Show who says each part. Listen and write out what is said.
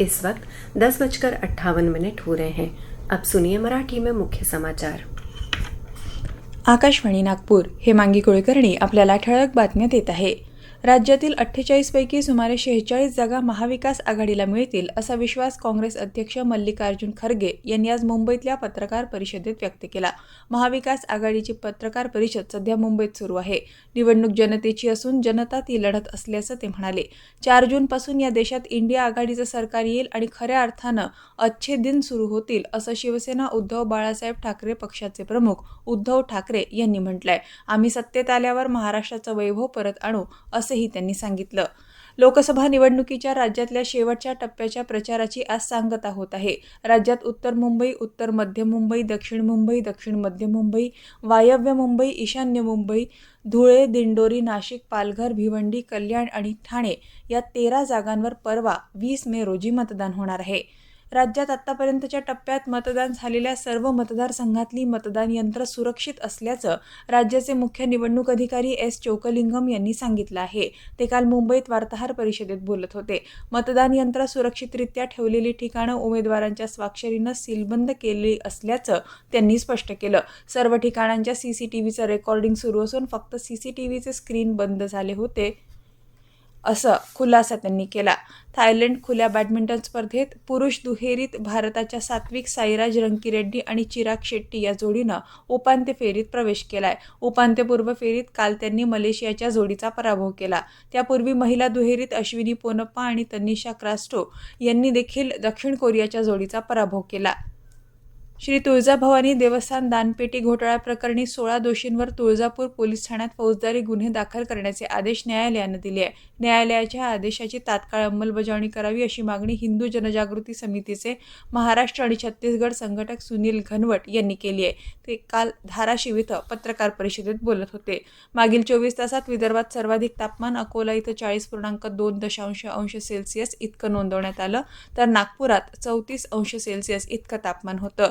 Speaker 1: इस वक्त दस बजकर अट्ठावन मिनट हो रहे हैं अब सुनिए मराठी में मुख्य समाचार
Speaker 2: आकाशवाणी नागपुर हे मांगी कुलकर्णी आपल्याला ठळक बातम्या देत आहे राज्यातील अठ्ठेचाळीसपैकी सुमारे शेहेचाळीस जागा महाविकास आघाडीला मिळतील असा विश्वास काँग्रेस अध्यक्ष मल्लिकार्जुन खरगे यांनी आज मुंबईतल्या पत्रकार परिषदेत व्यक्त केला महाविकास आघाडीची पत्रकार परिषद सध्या मुंबईत सुरू आहे निवडणूक जनतेची असून जनता ती लढत असल्याचं ते म्हणाले चार जूनपासून या देशात इंडिया आघाडीचं सरकार येईल आणि खऱ्या अर्थानं अच्छे दिन सुरू होतील असं शिवसेना उद्धव बाळासाहेब ठाकरे पक्षाचे प्रमुख उद्धव ठाकरे यांनी म्हटलंय आम्ही सत्तेत आल्यावर महाराष्ट्राचं वैभव परत आणू असे असंही त्यांनी सांगितलं लोकसभा निवडणुकीच्या राज्यातल्या शेवटच्या टप्प्याच्या प्रचाराची आज सांगता होत आहे राज्यात उत्तर मुंबई उत्तर मध्य मुंबई दक्षिण मुंबई दक्षिण मध्य मुंबई वायव्य मुंबई ईशान्य मुंबई धुळे दिंडोरी नाशिक पालघर भिवंडी कल्याण आणि ठाणे या तेरा जागांवर परवा वीस मे रोजी मतदान होणार आहे राज्यात आतापर्यंतच्या टप्प्यात मतदान झालेल्या सर्व मतदारसंघातली मतदान यंत्र सुरक्षित असल्याचं राज्याचे मुख्य निवडणूक अधिकारी एस चोकलिंगम यांनी सांगितलं आहे ते काल मुंबईत वार्ताहर परिषदेत बोलत होते मतदान यंत्र सुरक्षितरित्या ठेवलेली ठिकाणं उमेदवारांच्या स्वाक्षरीनं सीलबंद केली असल्याचं त्यांनी स्पष्ट केलं सर्व ठिकाणांच्या सीसीटीव्हीचं रेकॉर्डिंग सुरू असून फक्त सीसीटीव्हीचे स्क्रीन बंद झाले होते असं खुलासा त्यांनी केला थायलंड खुल्या बॅडमिंटन स्पर्धेत पुरुष दुहेरीत भारताच्या सात्विक साईराज रंकीरेड्डी आणि चिराग शेट्टी या जोडीनं उपांत्य फेरीत प्रवेश केलाय उपांत्यपूर्व फेरीत काल त्यांनी मलेशियाच्या जोडीचा पराभव केला त्यापूर्वी महिला दुहेरीत अश्विनी पोनप्पा आणि तनिषा क्रास्टो यांनी देखील दक्षिण कोरियाच्या जोडीचा पराभव केला श्री तुळजाभवानी देवस्थान दानपेटी घोटाळा प्रकरणी सोळा दोषींवर तुळजापूर पोलीस ठाण्यात फौजदारी गुन्हे दाखल करण्याचे आदेश न्यायालयानं दिले आहे न्यायालयाच्या आदेशाची तात्काळ अंमलबजावणी करावी अशी मागणी हिंदू जनजागृती समितीचे महाराष्ट्र आणि छत्तीसगड संघटक सुनील घनवट यांनी केली आहे ते काल धाराशिव इथं पत्रकार परिषदेत बोलत होते मागील चोवीस तासात विदर्भात सर्वाधिक तापमान अकोला इथं चाळीस पूर्णांक दोन दशांश अंश सेल्सिअस इतकं नोंदवण्यात आलं तर नागपुरात चौतीस अंश सेल्सिअस इतकं तापमान होतं